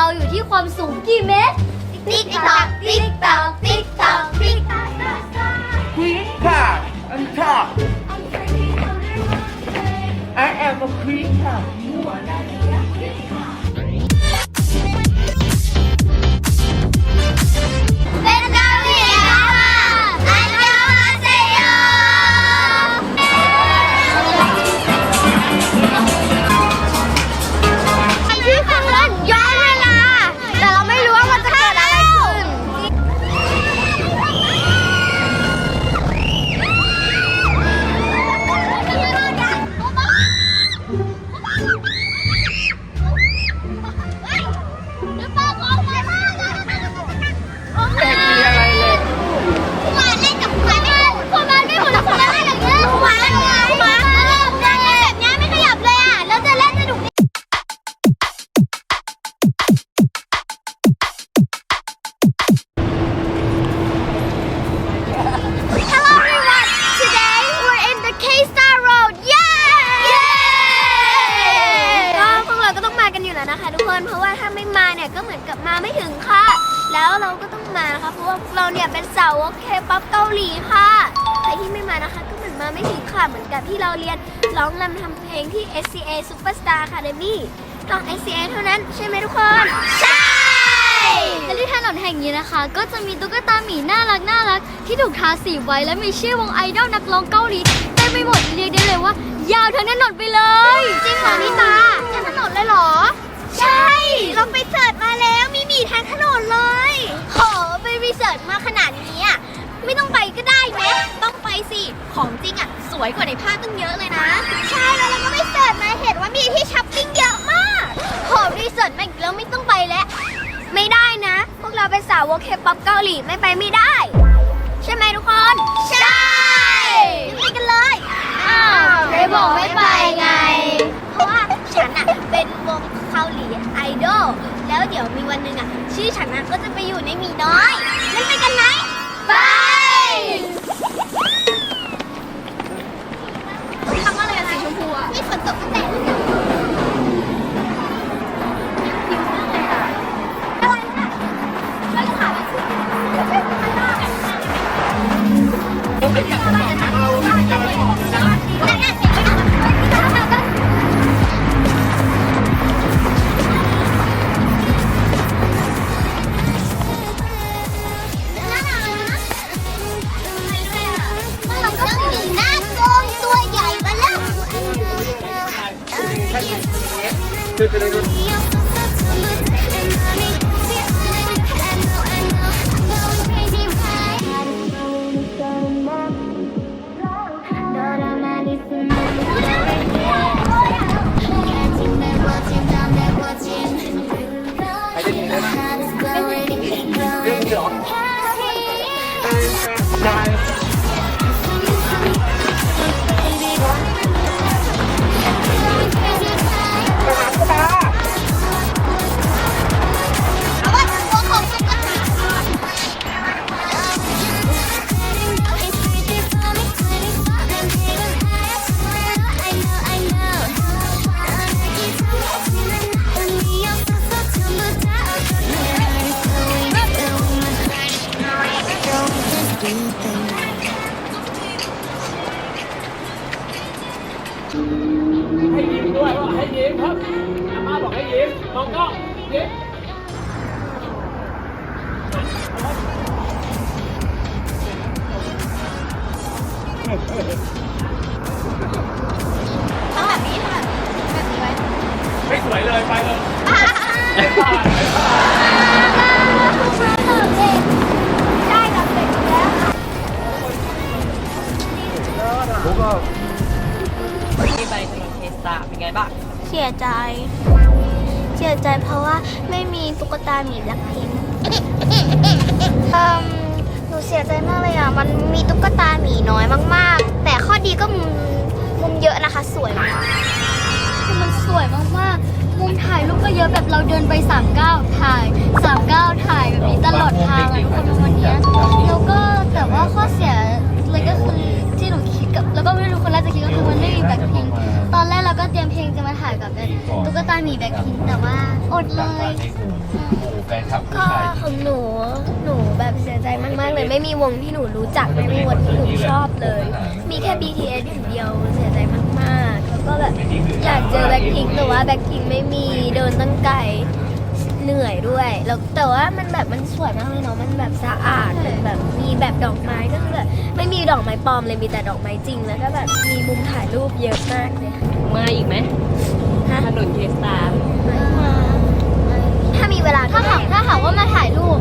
เราอยู่ที่ความสูงกี่เมตร ติ๊กตอกติ๊กตอกติ๊กตอกติ๊กตอก Queen card on top. I am a queen card. เเนี่ยก็เหมือนกับมาไม่ถึงค่ะ แล้วเราก็ต้องมานะคะเพราะว่าพวกเราเนี่ยเป็นสาวกเคป๊อปเกาหลีค่ะ ใครที่ไม่มานะคะ ก็เหมือนมาไม่ถึงค่ะ เหมือนกับที่เราเรียนร้องรำทำเพลงที่ SCA Superstar Academy ต้อง SCA เท่านั้นใช่ไหมทุกคน ใช่และที่ถนนแห่งนี้นะคะ ก็จะมีตุ๊กตาหมีน่ารักน่ารักที่ถูกทาสีไว้และมีชื่อวงไอดอลนักร้องเกาหลีเต็มไปหมดเรียกได้เลยว่า ยาวทั้งถนนไปเลย จริงเหรอนิตาทางถนนเลยเหรอ ใช่ เราไปเสิร์ชมาแล้วมีหมีทางถนนเลย โห ไปรีเสิร์ชมาขนาดนี้อะ ไม่ต้องไปก็ได้ไหม ต้องไปสิ ของจริงอะ สวยกว่าในภาพตั้งเยอะเลยนะ ใช่แล้วเราก็ไปเสิร์ชมาเห็นว่ามีที่ช้อปปิ้งเยอะมาก โห รีเสิร์ชมาอีกแล้วไม่ต้องไปแล้ว ไม่ได้นะ พวกเราเป็นสาวกเคป๊อปเกาหลีไม่ไปไม่ได้ ใช่ไหมทุกคน ใช่ไปกันเลย อ้าวไหนบอกไม่ไปไง เพราะว่าฉันอะเป็นวงเกาหลีไอดอลแล้วเดี๋ยวมีวันหนึ่งอะชื่อฉันอะก็จะไปอยู่ในหมีน้อยงั้นไปกันไหมไปทำอะไรกันสีชมพูอะมีฝนตกตั้งแต่ ยใจ เสียใจเพราะว่าไม่มีตุ๊กตาหมีแบล็คพิงค์เอิ่มหนูเสียใจมากเลยอะ มันมีตุ๊กตาหมีน้อยมาก ๆ แต่ข้อดีก็มุมมุมเยอะนะคะ สวยมากมันสวยมากๆ มุมถ่ายรูปก็เยอะแบบเราเดินไป3ก้าถ่าย3ก้าถ่ายแบบนี้ตลอดทางอะทุกคนวันนี้แล้วก็แต่ว่าข้อเสียเลยก็คือที่หนูคิดกับ แล้วก็ไม่รู้คนแรกจะคิดก็คือมันไม่มีแบ็คพิง ตอนแรกเราเราก็เตรียมเพลงจะมาถ่ายกับตุ๊กตาหมีแบ็คพิงค์แต่ว่าอดเลจากมายในหมู่หมู่แฟนคลับผู้ก็ชายของหนูหนูแบบเสียใจมากๆเลยไม่มีวงที่หนูรู้จักไม่มีวงที่หนูชอบเลย มีแค่ BTS อย่างเดียวเสียใจมากๆ แล้วก็แบบอยากเจอแบ็คพิงแต่ว่าแบ็คพิงไม่มีเดินตั้งไกล เหนื่อยด้วย แล้วแต่ว่ามันแบบมันสวยมากเลยเนาะ มันแบบสะอาดมันแบบมีแบบดอกไม้ก็คือแบบไม่มีดอกไม้ปลอมเลยมีแต่ดอกไม้จริง แล้วก็แบบมีมุมถ่ายรูปเยอะมากเลยมาอีกไหมฮะถนนเคสตาถ้ามีเวลาก็ถ้าได้หากถ้าหากว่ามาถ่ายรูป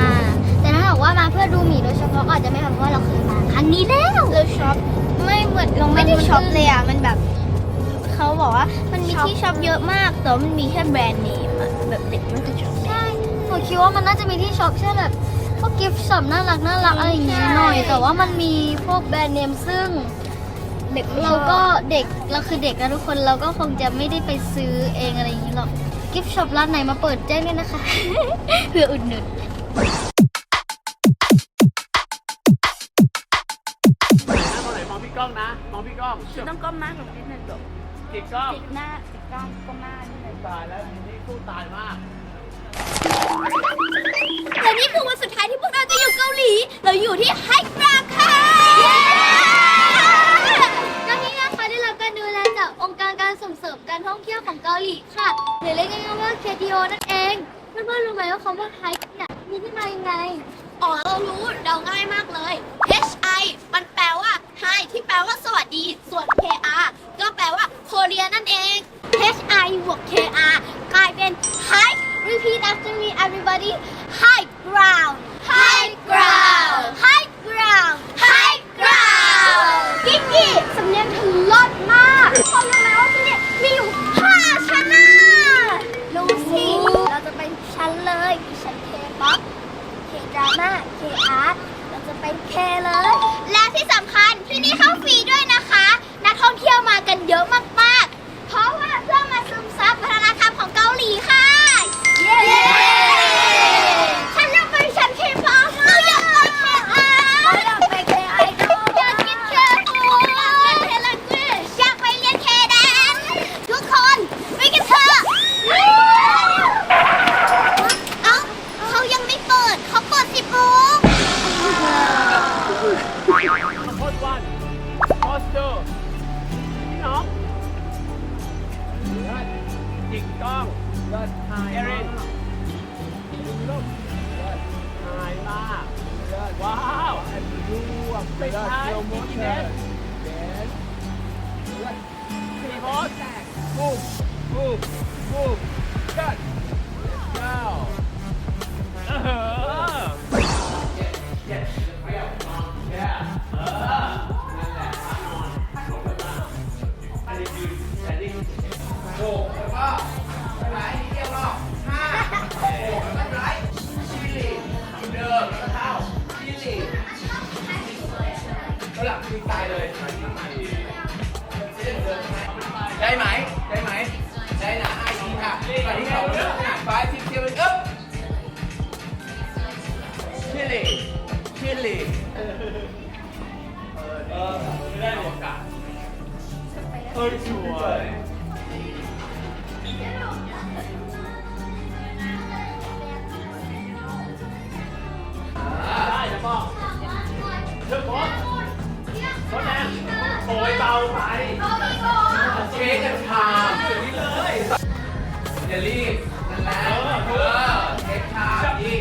มา แต่ถ้าหากว่ามาเพื่อดูหมีโดยเฉพาะก็อาจจะไม่ทำเพราะว่าเราเคยมาครั้งนี้แล้วเราช็อปไม่เหมือนเราไม่ได้ช็อปเลยอะมันแบบเขาบอกว่ามันมีที่ช็อปเยอะมากแต่ว่ามันมีแค่แบรนด์เนม อะแบบเด็กมันจะช็อปใช่หนูคิดว่ามันน่าจะมีที่ช็อปแค่แบบพวกกิฟต์ช็อปน่ารักน่ารักอะไรอย่างเงี้ยหน่อย แต่ว่ามันมีพวกแบรนด์เนมซึ่ง เด็กไม่เราชอบก็เด็กเราคือเด็กนะทุกคนเราก็คงจะไม่ได้ไปซื้อเองอะไรอย่างนี้หรอกกิฟต์ช็อปร้านไหนมาเปิดแจ้งด้วยนะคะ เพื่ออุดหนุนคนไหนมองพี่ก้องนะมองพี่ก้อง ต้องก้มหน้าลงนิดนึงจบ จิกก้องจิกหน้าจิกกล้องก้มหน้านิดนึงตายแล้วทีนี้สู้ตายมาก และนี่คือวันสุดท้ายที่พวกเราจะอยู่เกาหลี เราอยู่ที่ไฮกราวค่ะแล้วนี่นะคะได้รับการดูแลจากองค์การการส่งเสริมการท่องเที่ยวของเกาหลีค่ะหรือเรียกง่ายๆว่า KTO นั่นเอง เพื่อนๆรู้ไหมว่าคำว่าไฮเนี่ยมีที่มายังไง อ๋อเรารู้เดาง่ายมากเลย H I มันแปลว่า Hi ที่แปลว่าสวัสดี ส่วน K R ก็แปลว่าโคเรียนั่นเอง H I บวก K R กลายเป็น Hi repeat after me everybody High ground High ground High ground High ground กิ๊กกี้สำเนียงเธอเลิศมากคนรู้ไหมว่าที่นี่มีอยู่5ชั้นน่ะรู้สิ เราจะไปชั้นเลยมีชั้น K-pop เคดราม่าเคอาร์ตเราจะเป็นเคเลยและที่สำคัญ ที่นี่เข้า บูมบูมบู ชิลลี่ชิลลี่เออไม่ได้โอกาสเฮ้ยสวยได้จะบอกเลือกบอสบอสแดงโอยเบาไปเค้กกับชามสวยเลยอย่ารีบนั่นแหละเออเค้กชามดี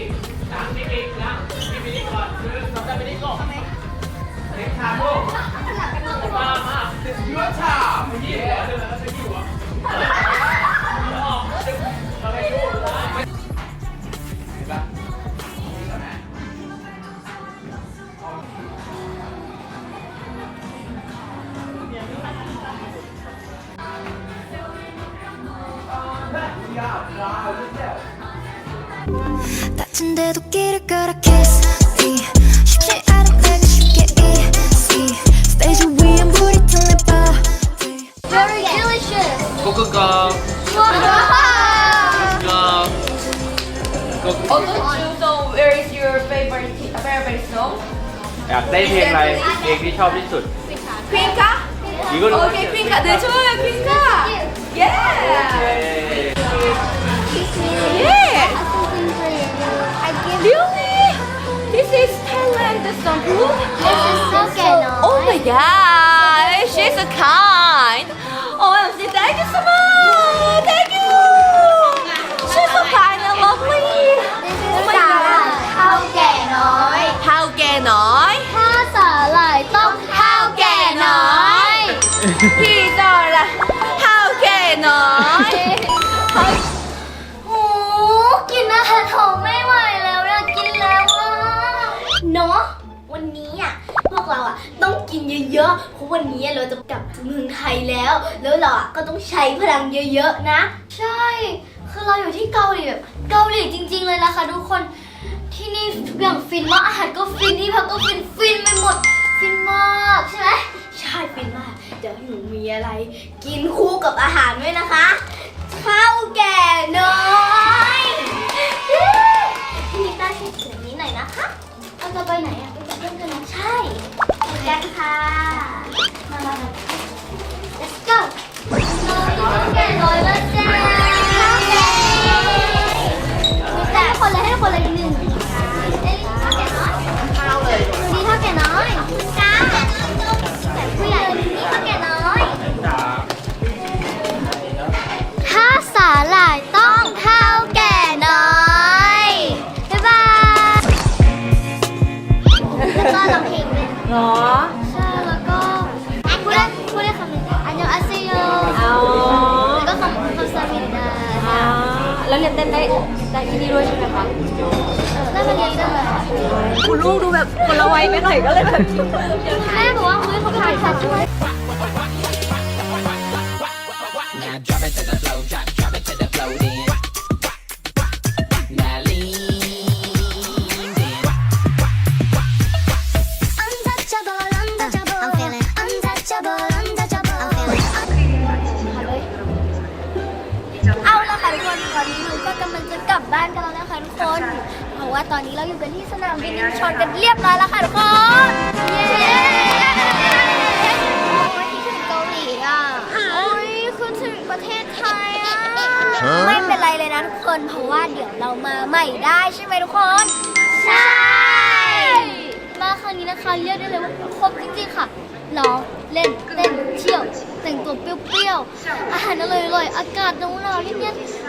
다친 데도 고고 So where is your favorite favorite song อยากได้เพลงอะไร เพลงที่ชอบที่สุด ควีนคะ 이거는 오케이, 퀸카. 네, 좋아요, 퀸카. 예. 예. I give Really? This is Thailand song. This is so good. Oh my god, she's so kind. Oh, MC, thank you so much. Thank you. How can I? ถ้าสาหร่ายต้องข้าวแก่น้อย พี่จอละ How can I? โอ้กินอาหารหอมไม่ไหวแล้วอยากกินแล้วอะเนาะวันนี้อะพวกเราอะต้องกินเยอะๆ เพราะวันนี้เราจะกลับเมืองไทยแล้ว แล้วเราอะก็ต้องใช้พลังเยอะๆนะ ใช่ คือเราอยู่ที่เกาหลีแบบเกาหลีจริง ๆ เลยนะคะทุกคน ที่นี่ทุกอย่างฟินมากอาหารก็ฟินที่พักก็ฟินฟินไปหมด ฟินมากใช่ไหมใช่ฟินมากเดี๋ยวหนูมีอะไร กินคู่กับอาหารด้วยนะคะข้าวแก่น้อย หรอ ใช่แล้วก็พูดได้พูดได้คำหนึ่งอันยองอาเซโยเอาแล้วก็คำคำสามิดาอ่าแล้วเรียนเต้นได้ได้ที่นี่ด้วยใช่ไหมคะได้มาเรียนด้วยคุณลูกดูแบบคนละวัยไปหน่อยก็เลยแบบแม่บอกว่าเฮ้ยเขาถ่ายชัดช่วย ตอนนี้หนูก็กำลังจะกลับบ้านกันแล้วนะคะทุกคน เพราะว่าตอนนี้เราอยู่กันที่สนามบินอินชอนกันเรียบร้อยแล้วค่ะทุกคน เย้โอ้ยคิดถึงเกาหลีอะโอ้ยคุณถึงประเทศไทยอะ ไม่เป็นไรเลยนะทุกคน เพราะว่าเดี๋ยวเรามาใหม่ได้ใช่ไหมทุกคน ใช่ มาครั้งนี้นะคะเรียกได้เลยว่าครบจริงๆค่ะร้องเล่นเต้นเที่ยว แต่งตัวเปรี้ยวๆอาหารอร่อยๆอากาศหนาวๆเย็นๆฟินมาก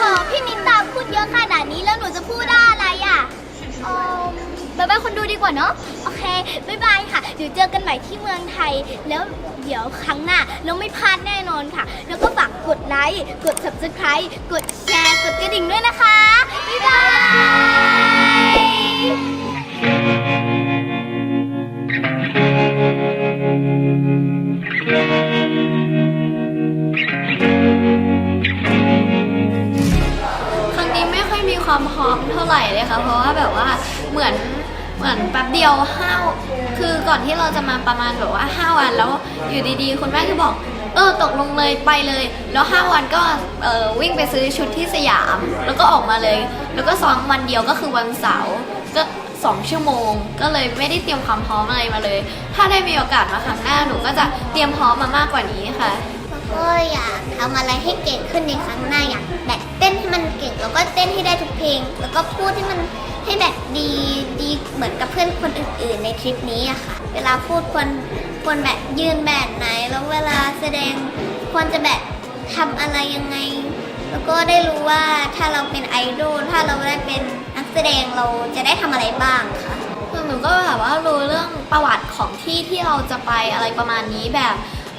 ขอพี่นิตาพูดเยอะขนาดนี้แล้วหนูจะพูดได้อะไรอะเอมบายบายคนดูดีกว่าเนาะ โอเคบายบายค่ะ เดี๋ยวเจอกันใหม่ที่เมืองไทย แล้วเดี๋ยวครั้งหน้าเราไม่พลาดแน่นอนค่ะ แล้วก็ฝากกดไลค์ กด subscribe กดแชร์ กดกระดิ่งด้วยนะคะ บ๊ายบาย ความพร้อมเท่าไหร่เลยค่ะ เพราะว่าแบบว่าเหมือนเหมือนแป๊บเดียวห้าคือก่อนที่เราจะมาประมาณแบบว่าห้าวันแล้วอยู่ดีๆ คุณแม่ก็บอก เออตกลงเลยไปเลย แล้วห้าวันก็เออวิ่งไปซื้อชุดที่สยาม แล้วก็ออกมาเลย แล้วก็ซ้อมวันเดียวก็คือวันเสาร์ก็สองชั่วโมง ก็เลยไม่ได้เตรียมความพร้อมอะไรมาเลย ถ้าได้มีโอกาสมาครั้งหน้าหนูก็จะเตรียมพร้อมมามากกว่านี้ค่ะ ก็อยากทำอะไรให้เก่งขึ้นในครั้งหน้าอยากแบบเต้นให้มันเก่งแล้วก็เต้นให้ได้ทุกเพลง แล้วก็พูดให้มันให้แบบดีดีเหมือนกับเพื่อนคนอื่น ๆ ในทริปนี้อะค่ะ เวลาพูดควรควรแบบยืนแบบไหน แล้วเวลาแสดงควรจะแบบทำอะไรยังไง แล้วก็ได้รู้ว่าถ้าเราเป็นไอดอลถ้าเราได้เป็นนักแสดงเราจะได้ทำอะไรบ้างค่ะคือหนูก็แบบว่ารู้เรื่องประวัติของที่ที่เราจะไปอะไรประมาณนี้แบบ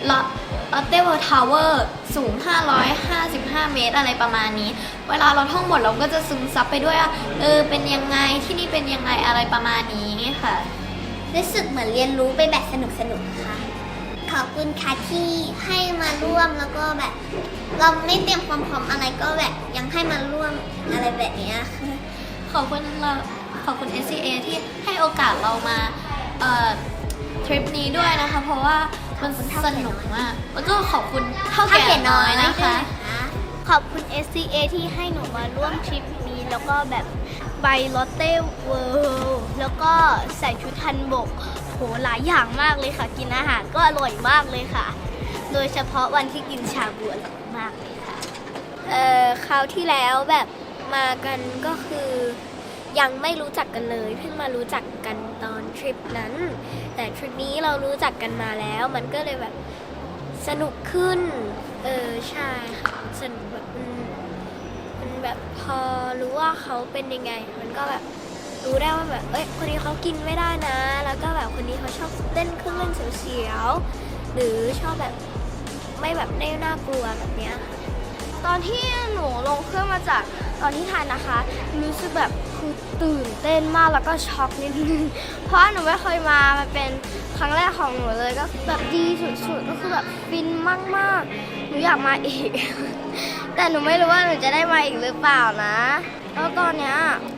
ล อตเตเวิร์ทาวเวอร์สูง 555 เมตรอะไรประมาณนี้ เวลาเราท่องบทเราก็จะซึมซับไปด้วยว่าเออเป็นยังไงที่นี่เป็นยังไงอะไรประมาณนี้ค่ะ รู้สึกเหมือนเรียนรู้ไปแบบสนุกสนุกๆค่ะ ขอบคุณค่ะที่ให้มาร่วมแล้วก็แบบ เราไม่เตรียมความพร้อมอะไรก็แบบยังให้มาร่วมอะไรแบบเนี้ยค่ะขอบคุณเราขอบคุณ SCA ที่ให้โอกาสเรามาเอ่อทริปนี้ด้วยนะคะ เพราะว่า มันสนุกมาก แล้วก็ขอบคุณเท่าแก่น้อยนะคะ ขอบคุณ SCA ที่ให้หนูมาร่วมทริปนี้แล้วก็แบบไปลอตเต้เวิลด์แล้วก็ใส่ชุดทันบกหลายอย่างมากเลยค่ะ กินอาหารก็อร่อยมากเลยค่ะ โดยเฉพาะวันที่กินชาบูอร่อยมากเลยค่ะ เอ่อคราวที่แล้วแบบมากันก็คือ ยังไม่รู้จักกันเลยเพิ่งมารู้จักกันตอนทริปนั้น แต่ทริปนี้เรารู้จักกันมาแล้ว มันก็เลยแบบสนุกขึ้น เออใช่ค่ะสนุกแบบมันแบบพอรู้ว่าเขาเป็นยังไง มันก็แบบรู้ได้ว่าแบบเอ้ยคนนี้เขากินไม่ได้นะ แล้วก็แบบคนนี้เขาชอบเล่นเครื่องเล่นเสียวๆหรือชอบแบบไม่แบบไม่น่ากลัวแบบเนี้ยตอนที่หนูลงเครื่องมาจากตอนที่ไทยนะคะรู้สึกแบบ คือตื่นเต้นมากแล้วก็ช็อกนิดนึง เพราะหนูไม่เคยมา มันเป็นครั้งแรกของหนูเลยก็แบบดีสุดๆ ก็คือแบบฟินมากๆ หนูอยากมาอีก แต่หนูไม่รู้ว่าหนูจะได้มาอีกหรือเปล่านะแล้วตอนเนี้ย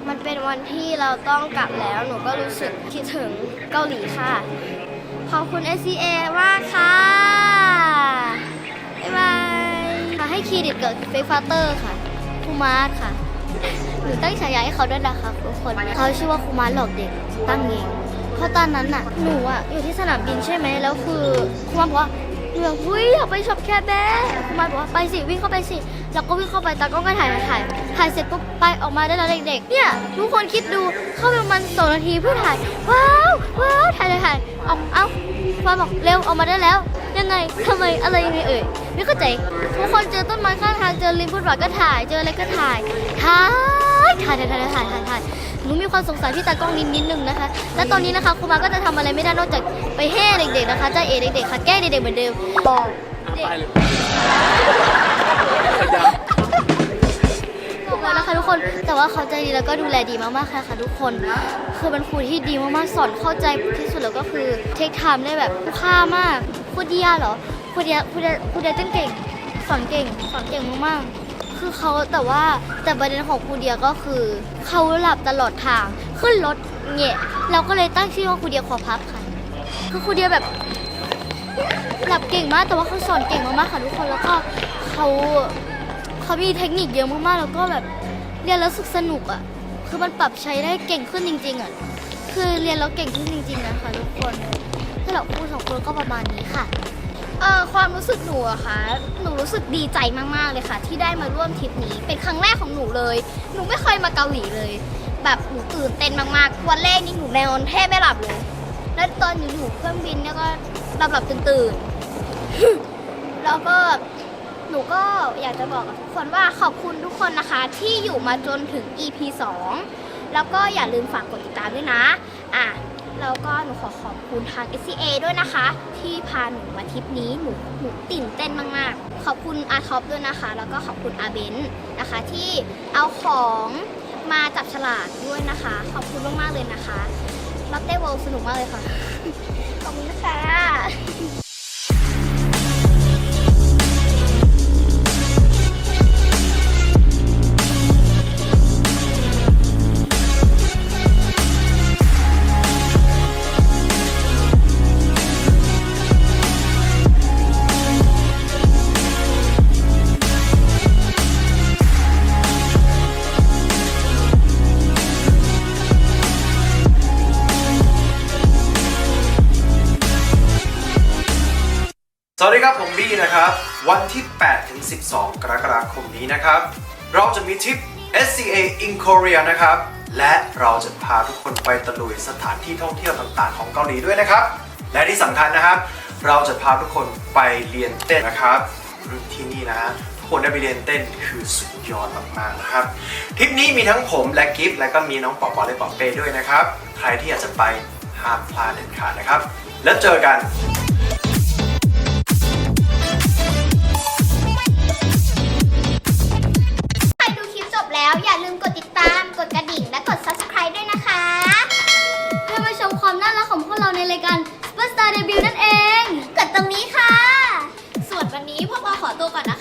มันเป็นวันที่เราต้องกลับแล้ว หนูก็รู้สึกคิดถึงเกาหลีค่ะ ขอบคุณ SCA มากค่ะ บ๊ายบาย ให้เครดิตกับเฟกฟาเตอร์ค่ะคูมาร์ค่ะ หนูตั้งฉายาให้เขาด้วยนะคะทุกคนเขาชื่อว่าคูมารหลอกเด็กตั้งเองเพราะตอนนั้นน่ะหนูอะอยู่ที่สนามบินใช่ไหมแล้วคือคูมารบอกว่าหนูอยากเฮ้ยอยากไปช็อปแคร์แบ๊คูมารบอกว่าไปสิวิ่งเข้าไปสิแล้วก็วิ่งเข้าไปตากล้องก็ถ่ายถ่ายถ่ายถ่ายเสร็จปุ๊บไปออกมาได้แล้วเด็กๆเนี่ยทุกคนคิดดูเข้าไปประมาณสองนาทีเพื่อถ่ายว้าวว้าวถ่ายถ่ายถ่ายออกเอ้าฟ้าบอกเร็วออกมาได้แล้วยังไงทำไมอะไรยังไงเอ่ยไม่เข้าใจทุกคนเจอต้นไม้ข้างทางเจอริมฟุตบาทก็ถ่าย เจออะไรก็ถ่ายถ่าย ถ่ายถ่ายถ่ายถ่ายถ่ายถ่ายหนูมีความสงสัยพี่ตากล้องนิดนิดนึงนะคะ และตอนนี้นะคะครูมาก็จะทำอะไรไม่ได้นอกจากไปแห่เด็กๆนะคะจ้าเอเด็กๆค่ะแกล้งเด็กๆเหมือนเดิมบอกเด็ก ไปเลยบอกแล้วนะคะทุกคน แต่ว่าเขาใจดีแล้วก็ดูแลดีมากๆค่ะค่ะทุกคน คือเป็นครูที่ดีมากๆ สอนเข้าใจที่สุดแล้วก็คือเทคไทม์ได้แบบคุ้มค่ามากครูเดียเหรอครูเดียครูเดียครูเดียเต้นเก่ง สอนเก่ง สอนเก่งมากๆ คือเขาแต่ว่าแต่ประเด็นของครูเดียก็คือเขาหลับตลอดทางขึ้นรถเงี้ยเราก็เลยตั้งชื่อว่าครูเดียขอพับค่ะคือครูเดียแบบหลับเก่งมากแต่ว่าเขาสอนเก่งมากๆค่ะทุกคนแล้วก็เขาเขามีเทคนิคเยอะมากๆแล้วก็แบบเรียนแล้วสึกสนุกอะคือมันปรับใช้ได้เก่งขึ้นจริง ๆอะคือเรียนแล้วเก่งขึ้นจริงๆนะคะทุกคนสำหรับครูสองคนก็ประมาณนี้ค่ะ เอ่อความรู้สึกหนูอะค่ะหนูรู้สึกดีใจมากๆเลยค่ะ ที่ได้มาร่วมทริปนี้ เป็นครั้งแรกของหนูเลย หนูไม่เคยมาเกาหลีเลย แบบหนูตื่นเต้นมากๆ วันแรกนี่หนูนอนแทบไม่หลับเลย แล้วตอนอยู่ๆเครื่องบินเนี่ยก็หลับหลับๆตื่นๆ แล้วก็หนูก็อยากจะบอกกับทุกคนว่าขอบคุณทุกคนนะคะ ที่อยู่มาจนถึง EP 2 แล้วก็อย่าลืมฝากกดติดตามด้วยนะ อะ แล้วก็หนูขอขอบคุณทาง SCA ด้วยนะคะ ที่พาหนูมาทริปนี้หนูหนูตื่นเต้นมากๆ ขอบคุณอาท็อปด้วยนะคะ แล้วก็ขอบคุณอาเบนนะคะ ที่เอาของมาจับฉลากด้วยนะคะ ขอบคุณมากๆเลยนะคะรับได้เวลสนุกมากเลยค่ะ ขอบคุณนะคะ นะครับ วันที่ 8 ถึง 12 กรกฎาคมนี้นะครับ เราจะมีทริป SCA in Korea นะครับ และเราจะพาทุกคนไปตะลุยสถานที่ท่องเที่ยวต่างๆ ของเกาหลีด้วยนะครับ และที่สำคัญนะครับ เราจะพาทุกคนไปเรียนเต้นนะครับที่นี่นะทุกคนได้ไปเรียนเต้นคือสุดยอดมากๆนะครับทริปนี้มีทั้งผมและกิฟต์และก็มีน้องปอปอและปอเป้ด้วยนะครับ ใครที่อยากจะไปห้ามพลาดเด็ดขาดนะครับ แล้วเจอกัน ก่อนนะคะ